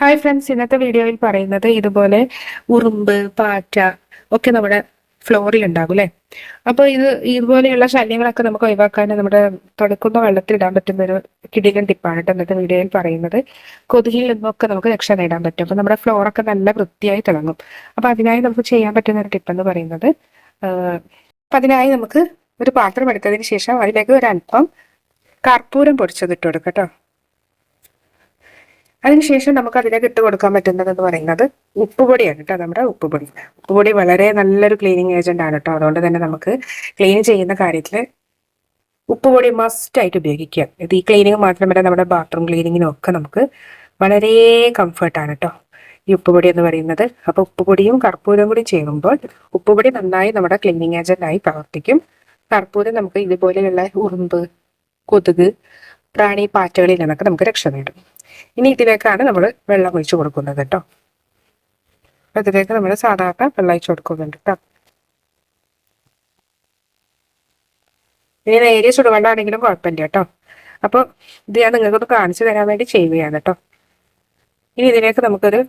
Hi friends ഇന്നത്തെ വീഡിയോയിൽ പറയുന്നത് ഇതുപോലെ ഉറുമ്പ് പാറ്റ ഒക്കെ നമ്മുടെ ഫ്ലോറിൽ ഉണ്ടാകും അല്ലേ? അപ്പോൾ ഇത് ഇതുപോലെയുള്ള ശല്യങ്ങളൊക്കെ നമുക്ക് ഒഴിവാക്കാൻ നമ്മുടെ തുടക്കുന്ന വെള്ളത്തിൽ ഇടാൻ പറ്റുന്ന ഒരു കിടിലൻ ടിപ്പാണ് കേട്ടോ ഇന്നത്തെ വീഡിയോയിൽ പറയുന്നത്. കൊതുകിൽ നിന്നൊക്കെ നമുക്ക് രക്ഷ നേടാൻ പറ്റും. അപ്പോൾ നമ്മുടെ ഫ്ലോറൊക്കെ നല്ല വൃത്തിയായി തിളങ്ങും. അപ്പോൾ അതിനായി നമുക്ക് ചെയ്യാൻ പറ്റുന്ന ഒരു ടിപ്പ് എന്ന് പറയുന്നത് അപ്പം അതിനായി നമുക്ക് ഒരു പാത്രം എടുത്തതിന് ശേഷം അതിലേക്ക് ഒരു അല്പം കർപ്പൂരം പൊടിച്ചത് ഇട്ട് കൊടുക്കാം കേട്ടോ. അതിനുശേഷം നമുക്ക് അതിലേക്ക് ഇട്ട് കൊടുക്കാൻ പറ്റുന്നത് എന്ന് പറയുന്നത് ഉപ്പുപൊടിയാണ് കേട്ടോ നമ്മുടെ ഉപ്പുപൊടി. ഉപ്പുപൊടി വളരെ നല്ലൊരു ക്ലീനിങ് ഏജന്റ് ആണ് കേട്ടോ. അതുകൊണ്ട് തന്നെ നമുക്ക് ക്ലീൻ ചെയ്യുന്ന കാര്യത്തിൽ ഉപ്പുപൊടി മസ്റ്റ് ആയിട്ട് ഉപയോഗിക്കുക ഇത് ഈ ക്ലീനിങ് മാത്രമല്ല നമ്മുടെ ബാത്റൂം ക്ലീനിങ്ങിനും ഒക്കെ നമുക്ക് വളരെ കംഫർട്ടാണ് കേട്ടോ ഈ ഉപ്പുപൊടി എന്ന് പറയുന്നത്. അപ്പൊ ഉപ്പുപൊടിയും കർപ്പൂരവും കൂടി ചെയ്യുമ്പോൾ ഉപ്പുപൊടി നന്നായി നമ്മുടെ ക്ലീനിങ് ഏജന്റായി പ്രവർത്തിക്കും. കർപ്പൂരം നമുക്ക് ഇതുപോലെയുള്ള ഉറുമ്പ് കൊതുക് പ്രാണി പാറ്റകളിൽ നിന്നൊക്കെ നമുക്ക് രക്ഷ നേടും. ഇനി ഇതിലേക്കാണ് നമ്മൾ വെള്ളം ഒഴിച്ചു കൊടുക്കുന്നത് കേട്ടോ. അപ്പം ഇതിലേക്ക് നമ്മൾ സാധാരണ വെള്ളം ഒഴിച്ചു കൊടുക്കുന്നുണ്ട് കേട്ടോ. ഇനി നേരിയ ചുടുവെള്ളമാണെങ്കിലും കുഴപ്പമില്ല കേട്ടോ. അപ്പോൾ ഇത് ഞാൻ നിങ്ങൾക്കൊന്ന് കാണിച്ചു തരാൻ വേണ്ടി ചെയ്യുകയാണ് കേട്ടോ. ഇനി ഇതിലേക്ക് നമുക്കൊരു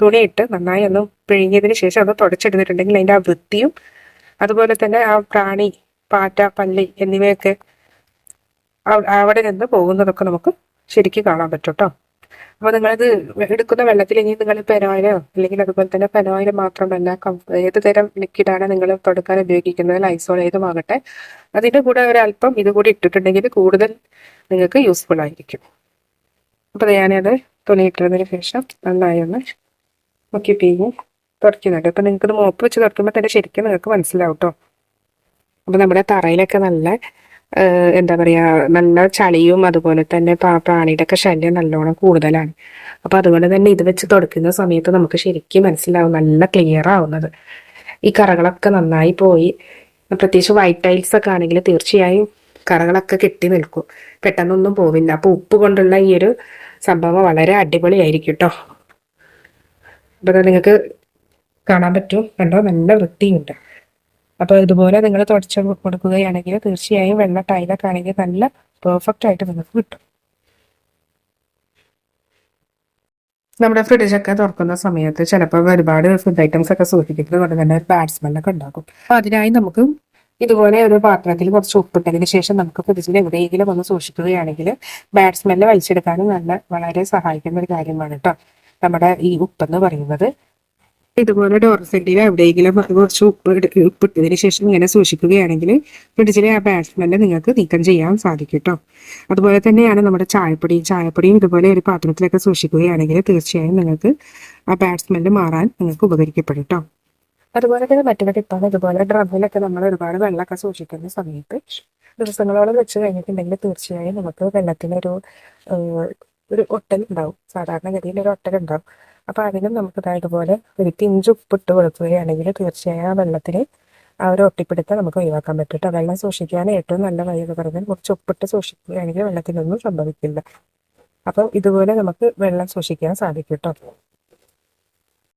തുണിയിട്ട് നന്നായി ഒന്ന് പിഴിഞ്ഞതിന് ശേഷം ഒന്ന് തുടച്ചെടുത്തിട്ടുണ്ടെങ്കിൽ അതിന്റെ ആ വൃത്തിയും അതുപോലെ തന്നെ ആ പ്രാണി പാറ്റ പല്ലി എന്നിവയൊക്കെ അവിടെ നിന്ന് പോകുന്നതൊക്കെ നമുക്ക് ശരിക്കും കാണാൻ പറ്റും കേട്ടോ. അപ്പോൾ നിങ്ങളിത് എടുക്കുന്ന വെള്ളത്തിൽ ഇനി നിങ്ങൾ പെനോയിലോ അല്ലെങ്കിൽ അതുപോലെ തന്നെ പെനോയിൽ മാത്രമല്ല ഏത് തരം ലിക്വിഡാണ് നിങ്ങൾ തുടക്കാൻ ഉപയോഗിക്കുന്നത് ലൈസോൾ ഏതുമാകട്ടെ അതിന്റെ കൂടെ ഒരല്പം ഇത് കൂടി ഇട്ടിട്ടുണ്ടെങ്കിൽ കൂടുതൽ നിങ്ങൾക്ക് യൂസ്ഫുൾ ആയിരിക്കും. അപ്പോൾ ഞാനത് തുണി ഇട്ടതിന് ശേഷം നന്നായി ഒന്ന് മുക്കി പീങ്ങി തുടയ്ക്കുന്നുണ്ട് അപ്പം നിങ്ങൾക്ക് മോപ്പ് വെച്ച് തുടക്കുമ്പോൾ തന്നെ ശരിക്കും നിങ്ങൾക്ക് മനസ്സിലാവും കേട്ടോ അപ്പോൾ നമ്മുടെ തറയിലൊക്കെ നല്ല എന്താ പറയാ നല്ല ചളിയും അതുപോലെ തന്നെ പ്രാണിയുടെ ഒക്കെ ശല്യം നല്ലോണം കൂടുതലാണ്. അപ്പോൾ അതുകൊണ്ട് തന്നെ ഇത് വെച്ച് തുടക്കുന്ന സമയത്ത് നമുക്ക് ശരിക്കും മനസ്സിലാവും നല്ല ക്ലിയർ ആവുന്നത്. ഈ കറകളൊക്കെ നന്നായി പോയി. പ്രത്യേകിച്ച് വൈറ്റ് ടൈൽസ് ഒക്കെ ആണെങ്കിൽ തീർച്ചയായും കറകളൊക്കെ കെട്ടി നിൽക്കും. പെട്ടെന്നൊന്നും പോവില്ല. അപ്പോൾ ഉപ്പ് കൊണ്ടുള്ള ഈ ഒരു സംഭവം വളരെ അടിപൊളിയായിരിക്കും കേട്ടോ അപ്പോൾ നിങ്ങൾക്ക് കാണാൻ പറ്റും. കണ്ടോ? നല്ല വൃത്തിയുണ്ട്. അപ്പോൾ ഇതുപോലെ നിങ്ങൾ തുടച്ച് കൊടുക്കുകയാണെങ്കിൽ തീർച്ചയായും വെള്ള ടൈലൊക്കെ ആണെങ്കിൽ നല്ല പെർഫെക്റ്റ് ആയിട്ട് നിങ്ങൾക്ക് കിട്ടും. നമ്മുടെ ഫ്രിഡ്ജൊക്കെ തുറക്കുന്ന സമയത്ത് ചിലപ്പോൾ ഒരുപാട് ഫുഡ് ഐറ്റംസ് ഒക്കെ സൂക്ഷിക്കുന്നത് കൊണ്ട് തന്നെ ഒരു ബാഡ് സ്മെല്ലൊക്കെ ഉണ്ടാകും. അപ്പോൾ അതിനായി നമുക്ക് ഇതുപോലെ ഒരു പാത്രത്തിൽ കുറച്ച് ഉപ്പിട്ടതിന് ശേഷം നമുക്ക് ഫ്രിഡ്ജിൽ എവിടെയെങ്കിലും ഒന്ന് സൂക്ഷിക്കുകയാണെങ്കിൽ ബാഡ് സ്മെല്ല് വലിച്ചെടുക്കാനും നല്ല വളരെ സഹായിക്കുന്ന ഒരു കാര്യമാണ് കേട്ടോ നമ്മുടെ ഈ ഉപ്പെന്ന് പറയുന്നത് ഇതുപോലെ ഡോർസെറ്റിൽ എവിടെയെങ്കിലും കുറച്ച് ഉപ്പ് ഉപ്പിട്ടതിന് ശേഷം ഇങ്ങനെ സൂക്ഷിക്കുകയാണെങ്കിൽ ഫ്രിഡ്ജിലെ ആ ബാഡ് നിങ്ങൾക്ക് നീക്കം ചെയ്യാൻ സാധിക്കും കേട്ടോ അതുപോലെ തന്നെയാണ് നമ്മുടെ ചായപ്പൊടി ചായപ്പൊടിയും ഇതുപോലെ ഒരു പാത്രത്തിലൊക്കെ സൂക്ഷിക്കുകയാണെങ്കിൽ തീർച്ചയായും നിങ്ങൾക്ക് ആ ബാഡ് മാറാൻ നിങ്ങൾക്ക് ഉപകരിക്കപ്പെടും കേട്ടോ അതുപോലെ തന്നെ മറ്റൊരു ടിപ്പാണ് ഇതുപോലെ ഡ്രമ്മിലൊക്കെ നമ്മൾ ഒരുപാട് വെള്ളമൊക്കെ സൂക്ഷിക്കുന്ന സമയത്ത് ദിവസങ്ങളോളം വെച്ച് കഴിഞ്ഞിട്ടുണ്ടെങ്കിൽ തീർച്ചയായും നമുക്ക് വെള്ളത്തിനൊരു ഒരു ഒട്ടൽ ഉണ്ടാവും സാധാരണഗതിയിൽ ഒരു ഒട്ടൽ ഉണ്ടാവും അപ്പോൾ അതിനും നമുക്ക് ഇതുപോലെ ഒരു പിഞ്ച് ഉപ്പിട്ട് കൊടുക്കുകയാണെങ്കിൽ തീർച്ചയായും ആ വെള്ളത്തിൽ ആ ഒരു ഒട്ടിപ്പിടുത്തം നമുക്ക് ഒഴിവാക്കാൻ പറ്റും കേട്ടോ വെള്ളം സൂക്ഷിക്കാൻ ഏറ്റവും നല്ല വഴി എന്ന് പറഞ്ഞാൽ കുറച്ച് ഉപ്പിട്ട് സൂക്ഷിക്കുകയാണെങ്കിൽ വെള്ളത്തിനൊന്നും സംഭവിക്കില്ല. അപ്പം ഇതുപോലെ നമുക്ക് വെള്ളം സൂക്ഷിക്കാൻ സാധിക്കും കേട്ടോ